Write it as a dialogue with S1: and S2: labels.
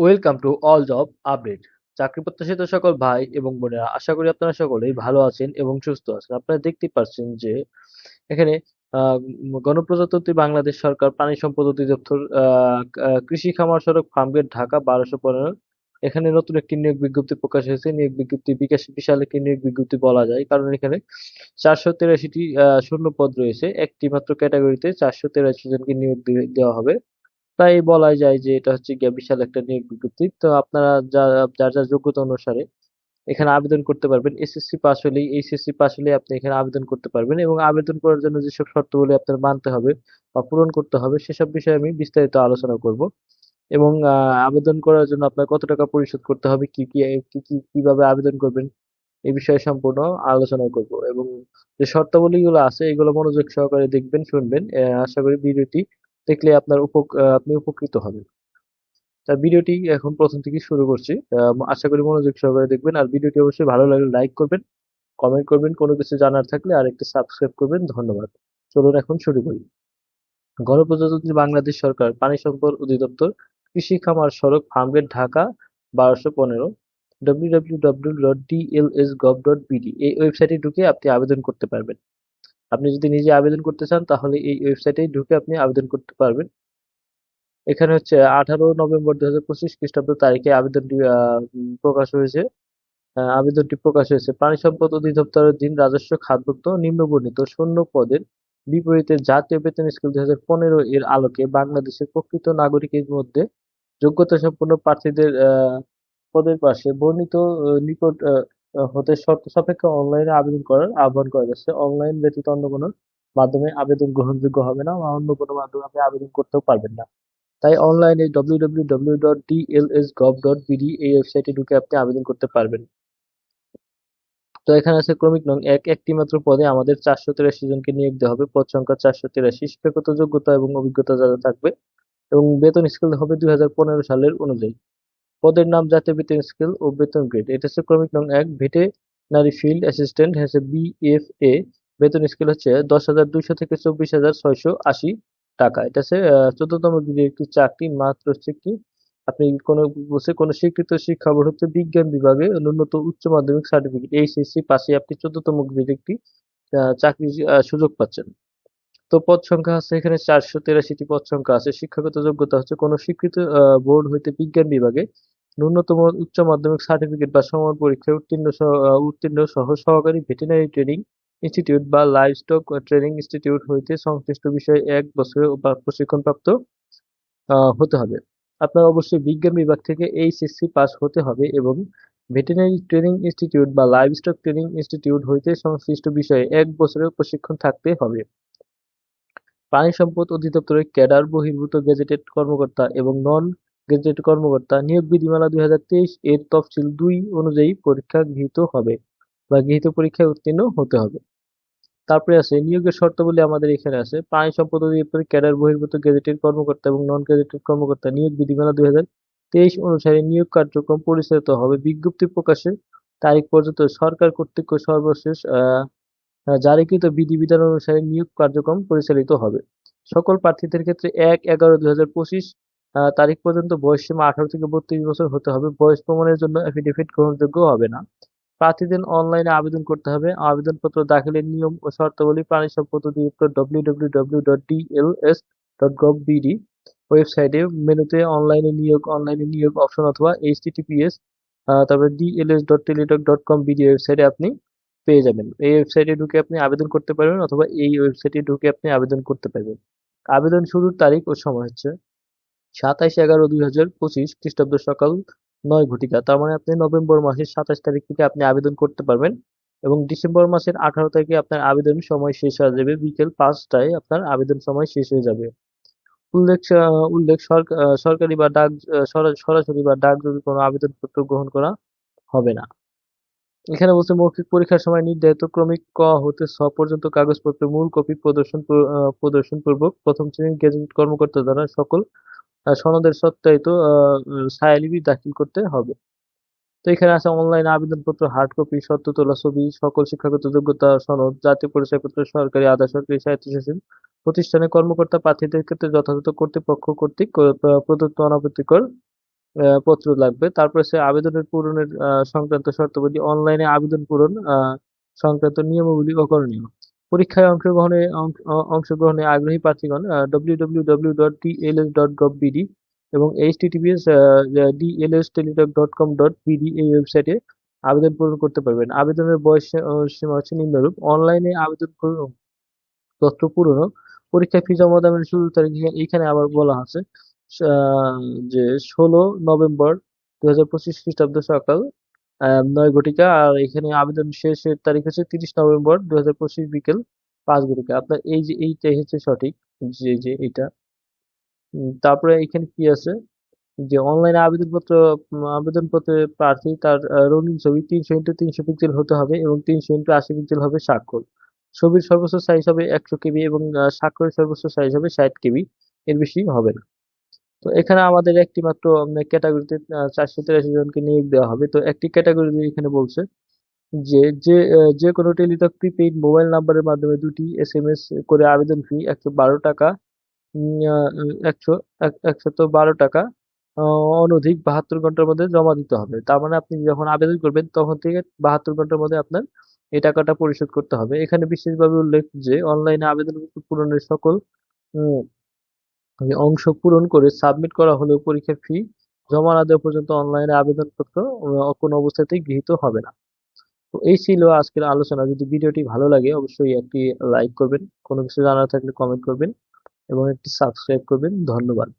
S1: Welcome to all job update চাকরি প্রত্যাশিত সকল ভাই এবং বোনেরা, আশা করি আপনারা সকলেই ভালো আছেন এবং সুস্থ আছেন। আপনারা দেখতে পাচ্ছেন যে এখানে গণপ্রজাতন্ত্রী বাংলাদেশ সরকার পানি সম্পদ অধিদপ্তর কৃষি খামার সড়ক ফার্মগেট ঢাকা বারোশো পনেরো। এখানে নতুন একটি নিয়োগ বিজ্ঞপ্তি প্রকাশ হয়েছে। নিয়োগ বিজ্ঞপ্তি বিকাশ, বিশাল একটি নিয়োগ বিজ্ঞপ্তি বলা যায়। কারণ এখানে চারশো তেরাশিটি শূন্য পদ রয়েছে। একটি মাত্র ক্যাটাগরিতে চারশো তেরাশি জনকে নিয়োগ দেওয়া হবে। তাই বলা যায় যে এটা হচ্ছে গিয়ে বিশাল একটা নিয়োগ বিজ্ঞপ্তি। তো আপনারা যার যার যোগ্যতা অনুসারে এখানে আবেদন করতে পারবেন। এসএসসি পাস হলেই এইচএসসি পাস হলেই আপনি এখানে আবেদন করতে পারবেন এবং আবেদন করার জন্য যেসব শর্তগুলি আপনার মানতে হবে বা পূরণ করতে হবে সেসব বিষয়ে আমি বিস্তারিত আলোচনা করব। এবং আবেদন করার জন্য আপনার কত টাকা পরিশোধ করতে হবে, কি কি কি কি, কীভাবে আবেদন করবেন এই বিষয়ে সম্পূর্ণ আলোচনা করব। এবং যে শর্তাবলীগুলো আছে এগুলো মনোযোগ সহকারে দেখবেন, শুনবেন। আশা করি ভিডিওটি দেখলে আপনার আপনি উপকৃত হবেন। তা ভিডিওটি এখন প্রথম থেকে শুরু করছি। আশা করি মনোযোগ সহকারে দেখবেন। আর ভিডিওটি অবশ্যই ভালো লাগলে লাইক করবেন, কমেন্ট করবেন, কোনো কিছু জানার থাকলে আর একটি সাবস্ক্রাইব করবেন। ধন্যবাদ। চলুন এখন শুরু করি। গণপ্রজাতন্ত্রী বাংলাদেশ সরকার, পানি সম্পদ অধিদপ্তর, কৃষি খামার সড়ক ফার্মগেট ঢাকা, বারোশো পনেরো। WWW dot DLS gov dot BD এই ওয়েবসাইটে ঢুকে আপনি আবেদন করতে পারবেন। আপনি যদি নিজে আবেদন করতে চান, তাহলে এই ওয়েবসাইটে ঢুকে আপনি আবেদন করতে পারবেন। এখানে হচ্ছে আঠারো নভেম্বর দু হাজার পঁচিশ খ্রিস্টাব্দ তারিখে আবেদনটি প্রকাশ হয়েছে। আবেদনটি প্রকাশ হয়েছে। পানি সম্পদ অধিদপ্তরের দিন রাজস্ব খাতভুক্ত নিম্নবর্ণিত শূন্য পদের বিপরীতে জাতীয় বেতন স্কুল দুই পনেরো এর আলোকে বাংলাদেশের প্রকৃত নাগরিকের মধ্যে যোগ্যতা সম্পন্ন প্রার্থীদের পদের পাশে বর্ণিত নিকট হতে শর্ত সাপেক্ষে অনলাইনে আবেদন করার আহ্বান করা যাচ্ছে অনলাইন ব্যতীত অন্য কোনো মাধ্যমে আবেদন গ্রহণযোগ্য হবে না বা অন্য কোনো মাধ্যমে আপনি আবেদন করতেও পারবেন না। তাই অনলাইনে www.dlsgov.bd এই ওয়েবসাইটে ঢুকে আপনি আবেদন করতে পারবেন। তো এখানে আছে ক্রমিক নং এক, একটি মাত্র পদে আমাদের চারশো তিরাশি জনকে নিয়োগ দেওয়া হবে। পদ সংখ্যা চারশো তিরাশি। শিক্ষাগত যোগ্যতা এবং অভিজ্ঞতা যারা থাকবে এবং বেতন স্কেল হবে দুই হাজার পনেরো সালের অনুযায়ী। পদের নাম জাতীয় বেতন স্কেল ও বেতন গ্রেড। এটা হচ্ছে ক্রমিক নং এক ভেটেনারি ফিল্ড অ্যাসিস্ট্যান্ট হচ্ছে বিএফএ বেতন স্কেল হচ্ছে দশ হাজার দুইশো থেকে চব্বিশ হাজার ছয়শো আশি টাকা। এটা হচ্ছে চোদ্দতম গ্রেডের একটি চাকরি মাত্র হচ্ছে কি আপনি কোনো বলছে কোনো স্বীকৃত শিক্ষা বোর্ড হচ্ছে বিজ্ঞান বিভাগে ন্যূনতম উচ্চ মাধ্যমিক সার্টিফিকেট এইচএসসি পাশে আপনি চোদ্দতম গ্রেডের একটি আহ, সুযোগ পাচ্ছেন। তো পদ সংখ্যা আছে এখানে চারশো তেরাশিটি পদ সংখ্যা আছে। শিক্ষাগত যোগ্যতা হচ্ছে কোনো স্বীকৃত বোর্ড হইতে বিজ্ঞান বিভাগে ন্যূনতম উচ্চ মাধ্যমিক সার্টিফিকেট বা সমান পরীক্ষায় উত্তীর্ণ উত্তীর্ণ সহ, সহকারী ভেটেরিনারি ট্রেনিং ইনস্টিটিউট বা লাইভস্টক ট্রেনিং ইনস্টিটিউট হইতে সংশ্লিষ্ট বিষয়ে এক বছরের প্রশিক্ষণপ্রাপ্ত হতে হবে। আপনার অবশ্যই বিজ্ঞান বিভাগ থেকে এইচএসসি পাস হতে হবে এবং ভেটেরিনারি ট্রেনিং ইনস্টিটিউট বা লাইভস্টক ট্রেনিং ইনস্টিটিউট হইতে সংশ্লিষ্ট বিষয়ে এক বছরের প্রশিক্ষণ থাকতে হবে। পানি সম্পদ অধিদপ্তরের ক্যাডার বহির্ভূত গেজেটেড কর্মকর্তা এবং নন গেজেটেড কর্মকর্তা নিয়োগ বিধিমালা দুই হাজার তেইশ এর তফসিল দুই অনুযায়ী পরীক্ষা গৃহীত হবে বা গৃহীত পরীক্ষায় উত্তীর্ণ হতে হবে। তারপরে আছে, নিয়োগের শর্তাবলী আমাদের এখানে আছে। পানি সম্পদ অধিদপ্তরের ক্যাডার বহির্ভূত গেজেটেড কর্মকর্তা এবং নন গেজেটেড কর্মকর্তা নিয়োগ বিধিমালা দুই তেইশ অনুসারে নিয়োগ কার্যক্রম পরিচালিত হবে। বিজ্ঞপ্তি প্রকাশের তারিখ পর্যন্ত সরকার কর্তৃক সর্বশেষ জারিকৃত বিধিবিধান অনুসারে নিয়োগ কার্যক্রম পরিচালিত হবে। সকল প্রার্থীদের ক্ষেত্রে এক এগারো দুই হাজার পঁচিশ তারিখ পর্যন্ত বয়স সীমা আঠারো থেকে বত্রিশ বছর হতে হবে। বয়স প্রমাণের জন্য এফিডেভিট গ্রহণযোগ্য হবে না। প্রার্থীদের অনলাইনে আবেদন করতে হবে। আবেদনপত্র দাখিলের নিয়ম ও শর্তাবলী প্রাণী সম্পদ অধিদপ্তর www.dls.gov.bd ওয়েবসাইটে মেনুতে অনলাইনে নিয়োগ অনলাইনে নিয়োগ অপশন অথবা এইচটিটিপিএস তারপরে DLS dot Teletalk dot com BD ওয়েবসাইটে আপনি পেয়ে যাবেন। এই ওয়েবসাইটে ঢুকে আপনি আবেদন করতে পারবেন অথবা এই ওয়েবসাইটে ঢুকে আপনি আবেদন করতে পারবেন। আবেদন শুরুর তারিখ ও সময় হচ্ছে। সাতাইশ এগারো দুই হাজার পঁচিশ খ্রিস্টাব্দ সকাল নয় ঘটিকা। তার মানে আপনি নভেম্বর মাসের সাতাশ তারিখ থেকে আপনি আবেদন করতে পারবেন এবং ডিসেম্বর মাসের আঠারো তারিখে আপনার আবেদন সময় শেষ হয়ে যাবে। বিকেল পাঁচটায় আপনার আবেদন সময় শেষ হয়ে যাবে। উল্লেখ উল্লেখ সরকারি বা ডাক সরা- সরাসরি বা ডাকযোগে কোনো আবেদনপত্র গ্রহণ করা হবে না। এখানে বলছে মৌখিক পরীক্ষার সময় নির্ধারিত ক্রমিক ক হতে ছ পর্যন্ত কাগজপত্রের মূল কপি প্রদর্শন পূ- আহ, প্রদর্শন পূর্বক প্রথম শ্রেণির গেজেটেড কর্মকর্তা দ্বারা সকল সনদের সত্যায়িত ছায়ালিপি দাখিল করতে হবে। তো এখানে আছে অনলাইন আবেদনপত্র হার্ড কপি সত্য তোলা ছবি, সকল শিক্ষাগত যোগ্যতা, সনদ, জাতীয় পরিচয়পত্র, সরকারি, আধা সরকারি স্বায়ত্তশাসন প্রতিষ্ঠানের কর্মকর্তা প্রার্থীদের ক্ষেত্রে যথাযথ কর্তৃপক্ষ কর্তৃক প্রদত্ত অনাপত্তিকর পত্র লাগবে। তারপরে সে আবেদনের পূরণের সংক্রান্ত শর্তাবলী অনলাইনে আবেদন পূরণ সংক্রান্ত নিয়মাবলী ও করণীয় পরীক্ষায় অংশগ্রহণে অংশ- অংশগ্রহণে আগ্রহী প্রার্থীগণ www.dls.gov.bd এবং HTTPS DLS Teletalk dot com dot dlsteletalk.com.bd এই ওয়েবসাইটে আবেদন পূরণ করতে পারবেন। আবেদনের বয়স সীমা হচ্ছে নিম্নরূপ। অনলাইনে আবেদন তথ্য পূরণ ও পরীক্ষায় ফি জমা দেওয়ার শুরু তারিখ এখানে- আবার বলা আছে যে ষোলো নভেম্বর দু হাজার পঁচিশ খ্রিস্টাব্দ সকাল নয় ঘটিকা, আর এখানে আবেদন শেষের তারিখ হচ্ছে তিরিশ নভেম্বর দু হাজার পঁচিশ বিকেল পাঁচ ঘটিকা। আপনার এই যে এইটাই হচ্ছে সঠিক, যে যে এটা তারপরে এখানে কি আছে? যে, অনলাইনে আবেদনপত্র আবেদনপত্রে প্রার্থী তার রঙিন ছবি তিনশো ইন্টু তিনশো পিক্সেল হতে হবে এবং তিনশো ইন্টু আশি পিক্সেল হবে স্বাক্ষর। ছবির সর্বোচ্চ সাইজ হবে একশো কেবি এবং স্বাক্ষরের সর্বোচ্চ সাইজ হবে ষাট কেবি। এর বেশি হবে না। তো এখানে আমাদের একটি মাত্র ক্যাটাগরিতে চারশো তিরাশি জনকে নিয়োগ দেওয়া হবে। তো একটি ক্যাটাগরি এখানে বলছে যে যে যে কোনো টেলিটক প্রিপেইড মোবাইল নাম্বারের মাধ্যমে দুটি এস এম এস করে আবেদন ফি একশো বারো টাকা একশো, এক- একশত বারো টাকা অনধিক বাহাত্তর ঘণ্টার মধ্যে জমা দিতে হবে। তার মানে আপনি যখন আবেদন করবেন, তখন থেকে বাহাত্তর ঘণ্টার মধ্যে আপনার এই টাকাটা পরিশোধ করতে হবে। এখানে বিশেষভাবে উল্লেখ যে, অনলাইনে আবেদন পূরণের সকল অংশ পূরণ করে সাবমিট করা হলেও পরীক্ষার ফি জমা না দেওয়া পর্যন্ত অনলাইনে আবেদনপত্র কোনো অবস্থাতেই গৃহীত হবে না। তো এই ছিল আজকের আলোচনা। যদি ভিডিওটি ভালো লাগে, অবশ্যই একটি লাইক করবেন, কোনো কিছু জানার থাকলে কমেন্ট করবেন এবং একটি সাবস্ক্রাইব করবেন। ধন্যবাদ।